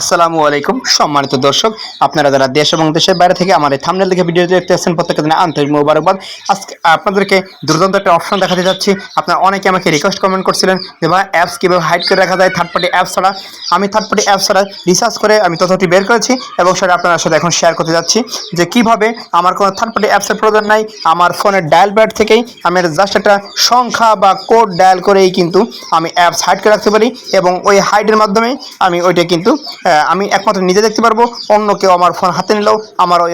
আসসালামু আলাইকুম। সম্মানিত দর্শক, আপনারা যারা দেশ এবং দেশের বাইরে থেকে আমার এই থামনেল দেখে ভিডিও দেখতে আসছেন, প্রত্যেকের জন্য আন্তরিক মোবারকবাদ। আজকে আপনাদেরকে দুর্দান্ত একটা অপশন দেখাতে যাচ্ছি। আপনারা অনেকে আমাকে রিকোয়েস্ট কমেন্ট করছিলেন যে, ভাই অ্যাপস কীভাবে হাইড করে রাখা যায় থার্ড পার্টি অ্যাপস ছাড়া? আমি থার্ড পার্টি অ্যাপস ছাড়া রিসার্চ করে আমি তথ্যটি বের করেছি এবং সেটা আপনার সাথে এখন শেয়ার করতে যাচ্ছি যে, কীভাবে আমার কোনো থার্ড পার্টি অ্যাপসের প্রয়োজন নাই, আমার ফোনের ডায়াল প্যাড থেকেই আমি জাস্ট একটা সংখ্যা বা কোড ডায়াল করেই কিন্তু আমি অ্যাপস হাইড করে রাখতে পারি এবং ওই হাইডের মাধ্যমে আমি ওইটা কিন্তু আমি একমাত্র নিজে দেখতে পারব, অন্য কেউ আমার ফোন হাতে নিলেও আমার ওই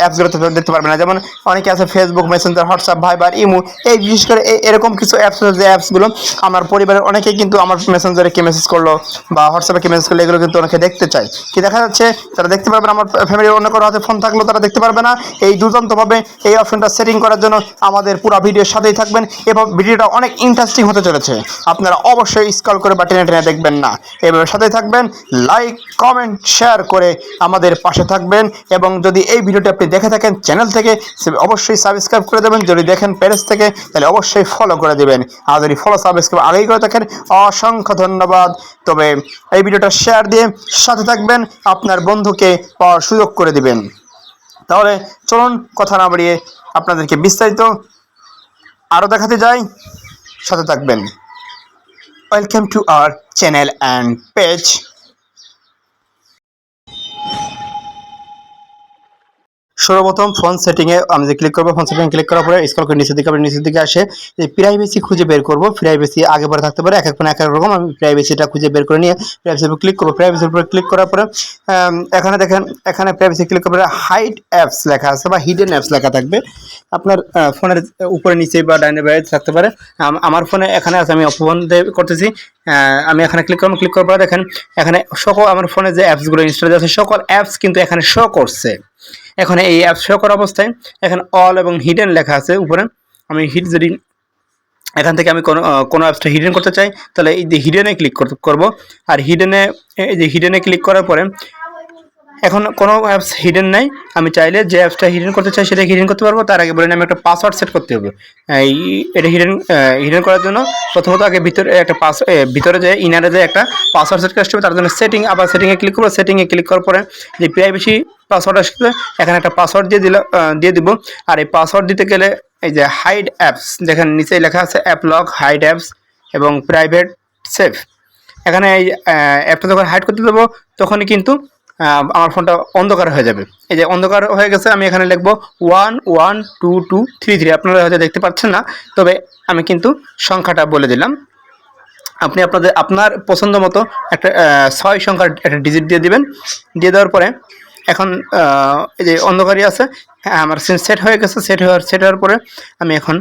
অ্যাপসগুলোতে দেখতে পারবে না। যেমন অনেকে আছে Facebook Messenger WhatsApp Viber imo এই বিশেষ করে এরকম কিছু অ্যাপস যে অ্যাপসগুলো আমার পরিবারের অনেকেই কিন্তু আমার মেসেঞ্জারে কে মেসেজ করল বা হোয়াটসঅ্যাপে কে মেসেজ করল, এগুলো কিন্তু অনেকে দেখতে চায়। কি দেখা যাচ্ছে, তারা দেখতে পারবে না, আমার ফ্যামিলির অন্য কারও হাতে ফোন থাকলেও তারা দেখতে পারবে না। এই দুর্দান্তভাবে এই অপশনটা সেটিং করার জন্য আমাদের পুরো ভিডিওর সাথেই থাকবেন এবং ভিডিওটা অনেক ইন্টারেস্টিং হতে চলেছে। আপনারা অবশ্যই স্কল করে বা টেনে টেনে দেখবেন না। এভাবে সাথেই থাকবেন লাইক কমেন্ট শেয়ার করে আমাদের পাশে থাকবেন। এবং যদি এই ভিডিওটি আপনি দেখে থাকেন চ্যানেল থেকে অবশ্যই সাবস্ক্রাইব করে দেবেন। যদি দেখেন পেজ থেকে, তাহলে অবশ্যই ফলো করে দেবেন। আর যদি ফলো সাবস্ক্রাইব আগেই করে থাকেন, অসংখ্য ধন্যবাদ। তবে এই ভিডিওটা শেয়ার দিয়ে সাথে থাকবেন, আপনার বন্ধুকে পাওয়ার সুযোগ করে দিবেন। তাহলে চলুন, কথা না বাড়িয়ে আপনাদেরকে বিস্তারিত আরও দেখাতে যাই। সাথে থাকবেন। Welcome to our channel and page সর্বপ্রথম ফোন সেটিংয়ে আমি যে ক্লিক করব, ফোন সেটিং ক্লিক করার পরে স্কল করে নিচের দিকে, আবার নিচের দিকে আসে যে প্রাইভেসি খুঁজে বের করব। প্রাইভেসি আগে পরে থাকতে পারে, এক এক ফোন এক এক রকম আমি প্রাইভেসিটা খুঁজে বের করে নিয়ে প্রাইভেসির উপর ক্লিক করব। প্রাইভেসির উপর ক্লিক করার পরে এখানে দেখেন, এখানে প্রাইভেসি ক্লিক করার পরে হাইড অ্যাপস লেখা আছে বা হিডেন অ্যাপস লেখা থাকবে। আপনার ফোনের উপরে, নিচে বা ডাইনে বাইরে থাকতে পারে। আম- আমার ফোনে এখানে আছে, আমি ফোন করতেছি। আমি এখানে ক্লিক করলাম ক্লিক করার পরে দেখেন, এখানে সকল, আমার ফোনে যে অ্যাপসগুলো ইনস্টল আছে, সকল অ্যাপস কিন্তু এখানে শো করছে। এখন এই অ্যাপ শো করা অবস্থায়, এখানে অল এবং হিডেন লেখা আছে উপরে। আমি হিট যদি এখান থেকে আমি কোনো কোনো অ্যাপসটা হিডেন করতে চাই, তাহলে এই যে হিডেনে ক্লিক করব। আর হিডেনে এই যে হিডেনে ক্লিক করার পরে এখন কোনো অ্যাপস হিডেন নাই। আমি চাইলে যে অ্যাপসটা হিডেন করতে চাই সেটা হিডেন করতে পারব। তার আগে বলেন আমি একটা পাসওয়ার্ড সেট করতে হবে। এই এটা হিডেন হিডেন করার জন্য প্রথমত আগে ভিতরে একটা পাস ভিতরে যে ইনারে যে একটা পাসওয়ার্ড সেট করতে হবে, তার জন্য সেটিং আবার সেটিংয়ে ক্লিক করব। সেটিংয়ে ক্লিক করার পরে যে প্রাইভেসি পাসওয়ার্ড আসবে এখানে একটা পাসওয়ার্ড দিয়ে দিল দিয়ে দিব। আর এই পাসওয়ার্ড দিতে গেলে এই যে হাইড অ্যাপস দেখেন নিচে লেখা আছে অ্যাপ লক হাইড অ্যাপস এবং প্রাইভেট সেফ এখানে এই অ্যাপটা যখন হাইড করতে দেবো, তখনই কিন্তু আমার ফোনটা অন্ধকার হয়ে যাবে। এই যে অন্ধকার হয়ে গেছে, আমি এখানে লিখব one one two two three three আপনারা হয়তো দেখতে পাচ্ছেন না, তবে আমি কিন্তু সংখ্যাটা বলে দিলাম। আপনি আপনাদের, আপনার পছন্দ মতো একটা ছয় সংখ্যার একটা ডিজিট দিয়ে দিবেন। দিয়ে দেওয়ার পরে এখন এই যে অন্ধকারই আছে হ্যাঁ আমার সিম সেট হয়ে গেছে সেট হওয়ার সেট হওয়ার পরে আমি এখন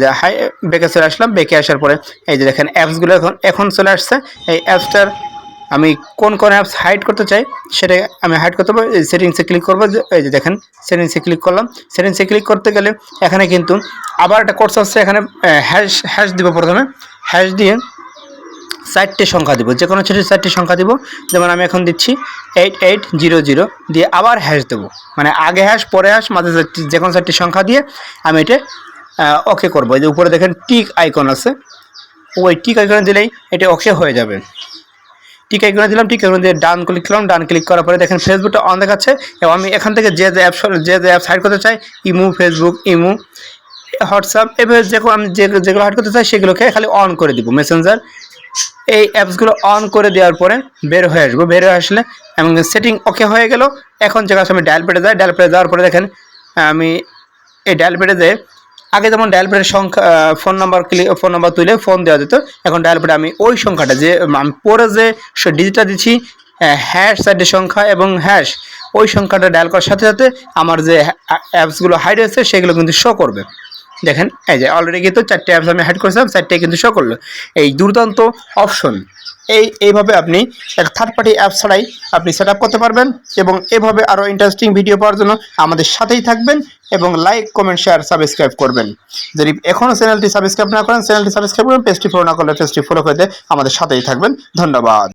যে হাই বেকে চলে আসলাম, বেকে আসার পরে, এই যে দেখেন অ্যাপসগুলো এখন এখন চলে আসছে। এই অ্যাপসটার আমি কোন কোন অ্যাপস হাইড করতে চাই, সেটা আমি হাইড করতে পারব। সেটিংসে ক্লিক করব এই যে দেখেন সেটিংসে ক্লিক করলাম। সেটিংসে ক্লিক করতে গেলে এখানে কিন্তু আবার একটা কোর্স আসছে, এখানে হ্যাশ হ্যাশ দিব প্রথমে। হ্যাশ দিয়ে চারটে সংখ্যা দিব যে কোনো ছোটো চারটে সংখ্যা দিব। যেমন আমি এখন দিচ্ছি এইট এইট জিরো জিরো দিয়ে আবার হ্যাশ দেবো। মানে আগে হ্যাশ পরে হ্যাশ মাঝে চারটি- যে কোনো চারটি সংখ্যা দিয়ে আমি এটা ওকে করব। এই যে উপরে দেখেন টিক আইকন আছে। ওই টিক আইকনে দিলেই এটা ওকে হয়ে যাবে। টিক আইকনে দিলাম, টিক আইকনে দিয়ে ডান ক্লিক করলাম, ডান ক্লিক করার পরে দেখেন ফেসবুকটা অন দেখাচ্ছে এবং আমি এখান থেকে যে যে অ্যাপস যে যে অ্যাপস হাইড করতে চাই, ইমু ফেসবুক ইমু হোয়াটসঅ্যাপ এভাবে কোনো- আমি যে যেগুলো হাইড করতে চাই সেগুলোকে খালি অন করে দিব মেসেঞ্জার এই অ্যাপসগুলো অন করে দেওয়ার পরে বের হয়ে আসব, বের হয়ে আসলে এবং সেটিং ওকে হয়ে গেল। এখন যে কাছে আমি ডায়াল পেটে যাই ডায়াল পেটে যাওয়ার পরে দেখেন, আমি এই ডায়াল পেটে যেয়ে আগে যেমন ডায়াল পেটের সংখ্যা phone number click phone number তুলে ফোন দেওয়া যেত, এখন ডায়াল পেটে আমি ওই সংখ্যাটা যে, আমি পরে যে ডিজিটটা দিচ্ছি হ্যাশ সাইডের সংখ্যা এবং হ্যাশ ওই সংখ্যাটা ডায়াল করার সাথে সাথে আমার যে অ্যাপসগুলো হাইড হয়েছে, সেগুলো কিন্তু শো করবে। দেখেন, এই যে অলরেডি কিন্তু চারটে অ্যাপস আমি হাইড করেছিলাম চারটে কিন্তু শো করল। এই দুর্দান্ত অপশন এই, এইভাবে আপনি এক থার্ড পার্টি অ্যাপ ছাড়াই আপনি সেট করতে পারবেন এবং এভাবে আরও ইন্টারেস্টিং ভিডিও পাওয়ার জন্য আমাদের সাথেই থাকবেন এবং লাইক কমেন্ট শেয়ার সাবস্ক্রাইব করবেন। যদি এখনও চ্যানেলটি সাবস্ক্রাইব না করেন চ্যানেলটি সাবস্ক্রাইব করবেন পেজটি ফলো না করলে পেজটি ফলো করে আমাদের সাথেই থাকবেন। ধন্যবাদ।